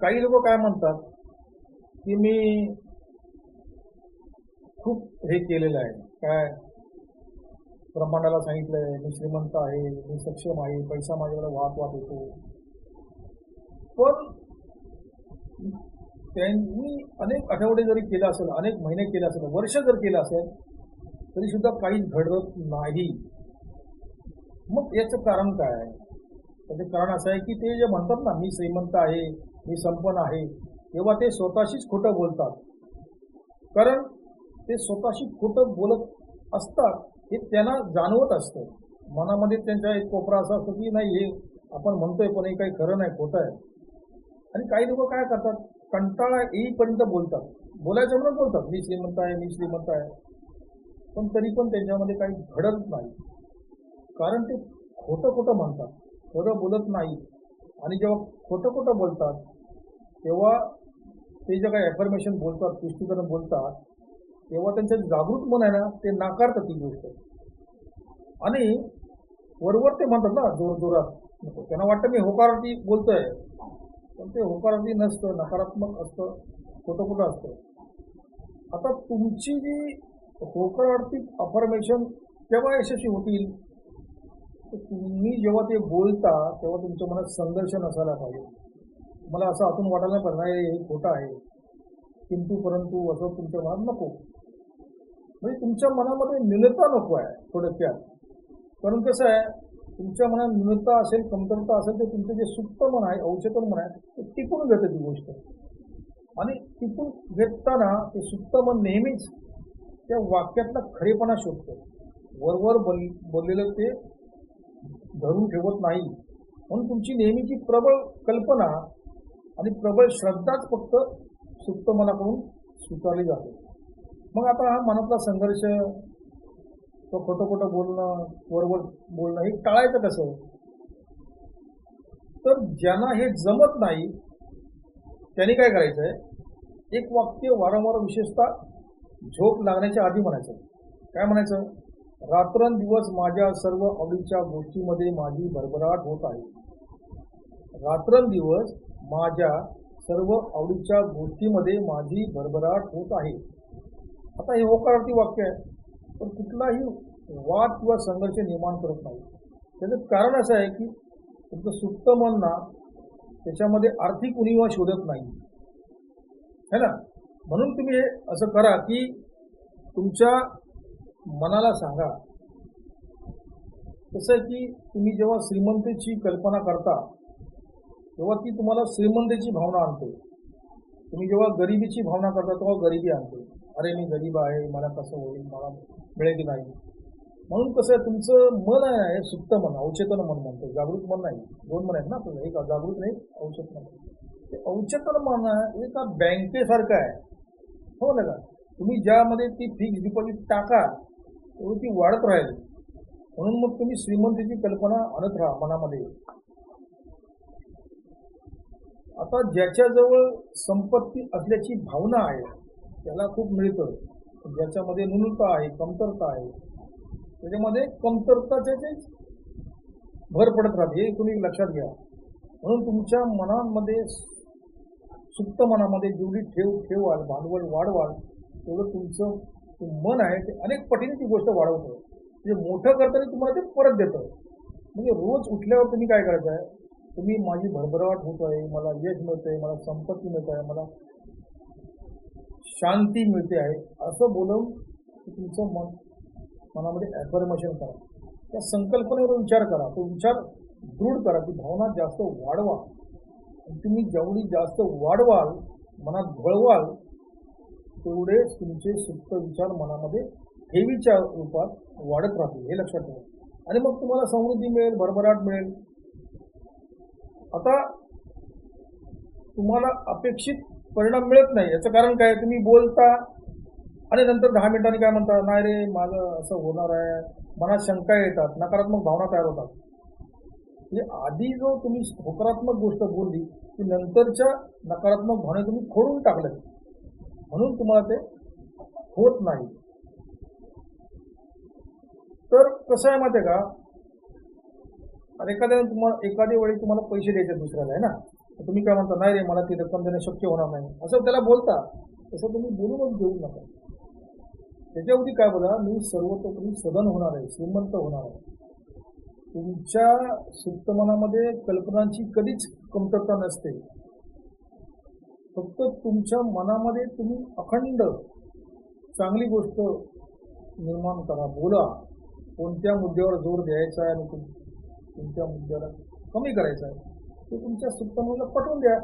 काही लोक काय म्हणतात की मी खूप हे केलेलं आहे. काय? ब्रह्मांडाला सांगितलंय मी श्रीमंत आहे मी सक्षम आहे पैसा माझ्याकडे वाहत वाहत येतो. पण त्यांनी अनेक आठवडे जरी केलं असेल अनेक महिने केले असेल वर्ष जर केलं असेल तरी सुद्धा काहीच घडत नाही. मग याचं कारण काय? आहे त्याचं कारण असं आहे की ते जे म्हणतात ना मी श्रीमंत आहे मी संपन्न आहे. तेव्हा ते स्वतःशीच खोटं बोलतात. कारण ते स्वतःशी खोटं बोलत असतात हे त्यांना जाणवत असतं. मनामध्ये त्यांचा एक कोपरा असा असतो की नाही हे आपण म्हणतोय पण हे काही खरं नाही खोटं आहे. आणि काही लोक काय करतात? कंटाळा येईपर्यंत बोलतात. बोलायचं म्हणून बोलतात. मी श्रीमंत आहे मी श्रीमंत आहे. पण तरी पण त्यांच्यामध्ये काही घडत नाही. कारण ते खोटं खोटं म्हणतात. खरं बोलत नाही. आणि जेव्हा खोटं खोटं बोलतात तेव्हा ते जे काही एफर्मेशन बोलतात पुष्टीकरण बोलतात तेव्हा त्यांचं जागृत मन आहे ना ते नाकारतात ती गोष्ट. आणि वरवर ते म्हणतात ना जोर जोरात त्यांना वाटतं मी होकारार्थी बोलतोय पण ते होकारार्थी नसतं नकारात्मक असतं खोटं खोटं असतं. आता तुमची जी होकारार्थी अफर्मेशन केव्हा यशस्वी होतील? तर तुम्ही जेव्हा ते बोलता तेव्हा तुमच्या मनात संघर्ष नसायला पाहिजे. मला असं आतून वाटायला पाहिजे नाही हे खोटं आहे. किंतु परंतु असं तुमच्या मनात नको. म्हणजे तुमच्या मनामध्ये न्यूनता नको आहे थोडक्यात. कारण कसं आहे तुमच्या मनात न्यूनता असेल कमतरता असेल तर तुमचं जे सुप्त मन आहे अवचेतन मन आहे ते टिपून घेतं ती गोष्ट. आणि टिपून घेताना ते सुप्त मन नेहमीच त्या वाक्यातला खरेपणा शोधतं. वरवर बोल बोललेलं ते धरून ठेवत नाही. म्हणून तुमची नेहमीची प्रबळ कल्पना आणि प्रबळ श्रद्धाच फक्त सुप्त मनाकडून स्वीकारली जाते. मग आता हा मनातला संघर्ष तो खोटं खोटं बोलणं वरवर बोलणं हे टाळायचं कसं? तर ज्यांना हे जमत नाही त्यांनी काय करायचं आहे एक वाक्य वारंवार विशेषतः झोप लागण्याच्या आधी म्हणायचं. काय म्हणायचं? रात्रंदिवस माझ्या सर्व आवडीच्या गोष्टीमध्ये माझी भरभराट होत आहे. रात्रंदिवस माझ्या सर्व आवडीच्या गोष्टीमध्ये माझी भरभराट होत आहे. आता हे होकारार्थी वाक्य आहे पण कुठलाही वाद किंवा संघर्ष निर्माण करत नाही. त्याचं कारण असं आहे की तुमचं सुप्त मन त्याच्यामध्ये आर्थिक उणीवा शोधत नाही. है ना? म्हणून तुम्ही हे असं करा की तुमच्या मनाला सांगा. कसं की तुम्ही जेव्हा श्रीमंतीची कल्पना करता तेव्हा ती तुम्हाला श्रीमंतीची भावना आणते. तुम्ही जेव्हा गरिबीची भावना करता तेव्हा गरिबी आणते. अरे मी गरीब आहे मला कसं होईल मला मिळेल की नाही? म्हणून कसं आहे तुमचं मन आहे सुप्त मन अवचेतन मन म्हणतो. जागृत मन नाही. दोन मन आहेत ना आपल्याला. एक जागृत नाही अवचेतन मन. ते अवचेतन मन एका बँकेसारखं आहे. हो ना का? तुम्ही ज्यामध्ये ती फिक्स डिपॉझिट टाका तेवढी ती वाढत राहील. म्हणून मग तुम्ही श्रीमंतीची कल्पना आणत राहा मनामध्ये. आता ज्याच्याजवळ संपत्ती असल्याची भावना आहे त्याला खूप मिळतं. ज्याच्यामध्ये न्यूनता आहे कमतरता आहे. त्याच्यामध्ये कमतरताचे भर पडत राहते हे तुम्ही लक्षात घ्या. म्हणून तुमच्या मनामध्ये सुप्त मनामध्ये जेवढी ठेव ठेवाल भांडवल वाढवाल तेवढं तुमचं मन आहे ते अनेक पटीने ती गोष्ट वाढवतं. म्हणजे मोठं करताना तुम्हाला ते परत देतं. म्हणजे रोज उठल्यावर तुम्ही काय करायचं आहे? तुम्ही माझी भरभराट होत आहे मला यश मिळतं आहे मला संपत्ती मिळत आहे मला शांती मिळते आहे असं बोलून तुमचं मन मनामध्ये ॲफर्मेशन करा. त्या संकल्पनेवर विचार करा. तो विचार दृढ करा ती भावना जास्त वाढवा. तुम्ही जेवढी जास्त वाढवाल मनात घळवाल तेवढेच तुमचे सुप्त विचार मनामध्ये ठेवीच्या रूपात वाढत राहतील. हे लक्षात ठेवा. आणि मग तुम्हाला समृद्धी मिळेल भरभराट मिळेल. आता तुम्हाला अपेक्षित परिणाम मिळत नाही. याचं कारण काय? तुम्ही बोलता आणि नंतर दहा मिनिटांनी काय म्हणता? नाही रे माझं असं होणार आहे. मनात शंका येतात नकारात्मक भावना तयार होतात. म्हणजे आधी जो तुम्ही होकारात्मक गोष्ट बोलली ती नंतरच्या नकारात्मक भावना तुम्ही खोडून टाकल्या म्हणून तुम्हाला ते होत नाही. तर कसं आहे माहिती आहे का? आणि एखाद्या तुम्हाला एखाद्या वेळी तुम्हाला पैसे द्यायचे दुसऱ्याला आहे ना? तर तुम्ही काय म्हणता नाही रे मला ती रक्कम देणं शक्य होणार नाही. असं त्याला बोलता. तसं तुम्ही बोलूनच देऊ नका. त्याच्यावरती काय बोला मी सर्वतोपरी सदन होणार आहे श्रीमंत होणार आहे. तुमच्या सुप्त मनामध्ये कल्पनांची कधीच कमतरता नसते. फक्त तुमच्या मनामध्ये तुम्ही अखंड चांगली गोष्ट निर्माण करा बोला. कोणत्या मुद्द्यावर जोर द्यायचा आहे आणि तुमच्या मुद्द्याला कमी करायचा आहे. ते तुमच्या सुप्तमूला पटवून द्या.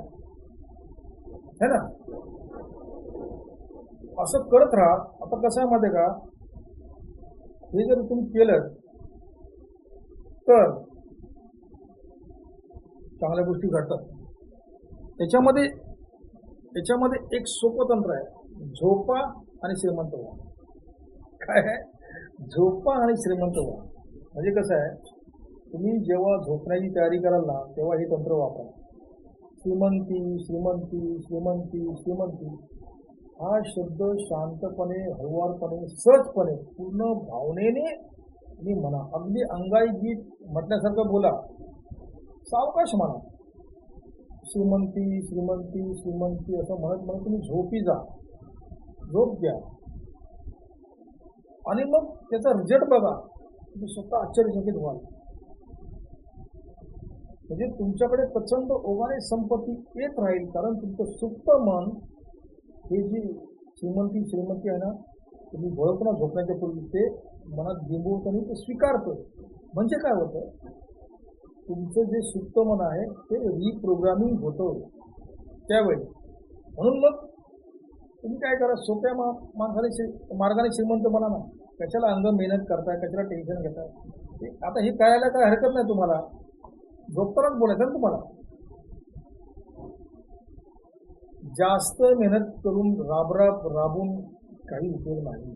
है ना? असं करत राहा. आता कसं आहे माहिती का? हे जर तुम्ही केलं तर चांगल्या गोष्टी घडतात. त्याच्यामध्ये त्याच्यामध्ये एक सोपं तंत्र आहे. झोपा आणि श्रीमंत व्हा. काय आहे? झोपा आणि श्रीमंत व्हा. म्हणजे कसं आहे? तुम्ही जेव्हा झोपण्याची तयारी कराल ना तेव्हा हे तंत्र वापरा. श्रीमंती श्रीमंती श्रीमंती श्रीमंती. हा शब्द शांतपणे हळुवारपणे सहजपणे पूर्ण भावनेने तुम्ही म्हणा. अगदी अंगाई गीत म्हटल्यासारखं बोला. सावकाश म्हणा. श्रीमंती श्रीमंती श्रीमंती असं म्हणत म्हणत तुम्ही झोपी जा. झोप घ्या. आणि मग त्याचा रिझल्ट बघा. तुम्ही स्वतः आश्चर्यचकित व्हाल. म्हणजे तुमच्याकडे प्रचंड ओघाने संपत्ती येत राहील कारण तुमचं सुप्त मन हे जी श्रीमंती श्रीमंती आहे ना तुम्ही बळकणं झोपण्याच्या पूर्वी ते मनात बिंबवतं आणि ते स्वीकारतं म्हणजे काय होतं? तुमचं जे सुप्त मन आहे ते रिप्रोग्रामिंग होतं. त्यावेळी. म्हणून मग तुम्ही काय करा सोप्या मा माणसाने श्री मार्गाने श्रीमंत म्हणा ना. कशाला अंग मेहनत करताय कशाला टेन्शन घेताय? ते आता हे कळायला काय हरकत नाही तुम्हाला. झोपतानाच बोलायचं ना तुम्हाला. जास्त मेहनत करून राबराब राबून काही उपयोग नाही.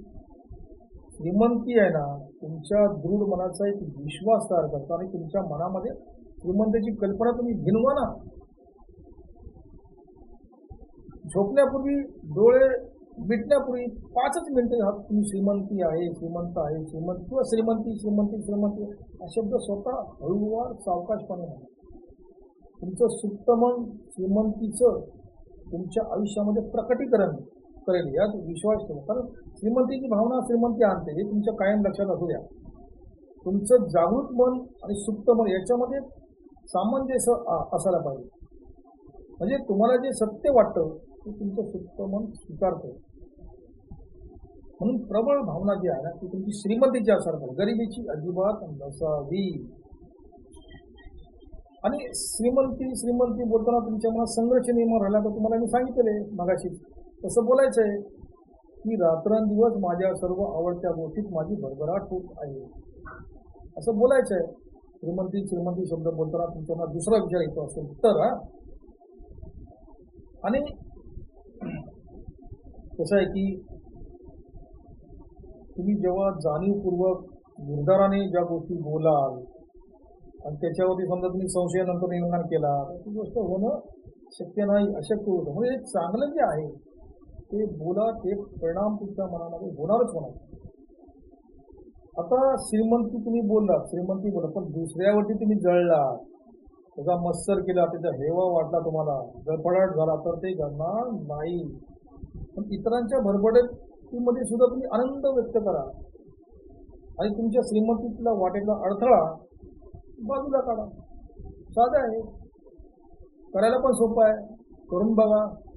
श्रीमंती आहे ना तुमच्या दृढ मनाचा एक विश्वास तयार करतो आणि तुमच्या मनामध्ये श्रीमंतीची कल्पना तुम्ही भिनवा ना. झोपण्यापूर्वी डोळे भेटण्यापूर्वी पाचच मिनिटे हा तुम्ही श्रीमंती आहे श्रीमंत आहे श्रीमंत किंवा श्रीमंती श्रीमंती श्रीमंती हा शब्द स्वतः हळूवार सावकाशपणे आहे. तुमचं सुप्तमन श्रीमंतीचं तुमच्या आयुष्यामध्ये प्रकटीकरण करेल यात विश्वास ठेवा. कारण श्रीमंतीची भावना श्रीमंती आणते हे तुमच्या कायम लक्षात असू द्या. तुमचं जागृत मन आणि सुप्त मन याच्यामध्ये सामंजस्य आ- असायला पाहिजे. म्हणजे तुम्हाला जे सत्य वाटतं ती तुमचं सुप्त मन स्वीकारतो. म्हणून प्रबळ भावना जी आहे ना ती तुमची श्रीमंतीची असायला गरिबीची अजिबात नसावी. आणि श्रीमंती श्रीमंती बोलताना तुमच्या मनात संघर्ष निर्माण राहिला तर तुम्हाला मी सांगितले मगाशी. तसं बोलायचं आहे की रात्रंदिवस माझ्या सर्व आवडत्या गोष्टीत माझी भरभराट होत आहे. असं बोलायचं आहे श्रीमंती श्रीमंती शब्द बोलताना तुमच्या मनात दुसरा विचार येतो असेल तर आणि कसं आहे की तुम्ही जेव्हा जाणीवपूर्वक निर्धाराने ज्या गोष्टी बोलाल आणि त्याच्यावरती समजा तुम्ही संशयानंतर निर्माण केला तर ती गोष्ट होणं शक्य नाही अशक्य होतं. म्हणजे चांगलं जे आहे ते बोला ते परिणाम तुमच्या मनामध्ये होणारच होणार. आता श्रीमंती तुम्ही बोललात श्रीमंती बोला पण दुसऱ्यावरती तुम्ही जळला त्याचा मत्सर केला त्याचा हेवा वाटला तुम्हाला. गडबडाट झाला तर ते घडणार नाही. पण इतरांच्या भरभडतीमध्ये सुद्धा तुम्ही आनंद व्यक्त करा. आणि तुमच्या श्रीमंतीतला वाटेतला अडथळा बाजूला काढा. साधं आहे. करायला पण सोपं आहे. करून बघा.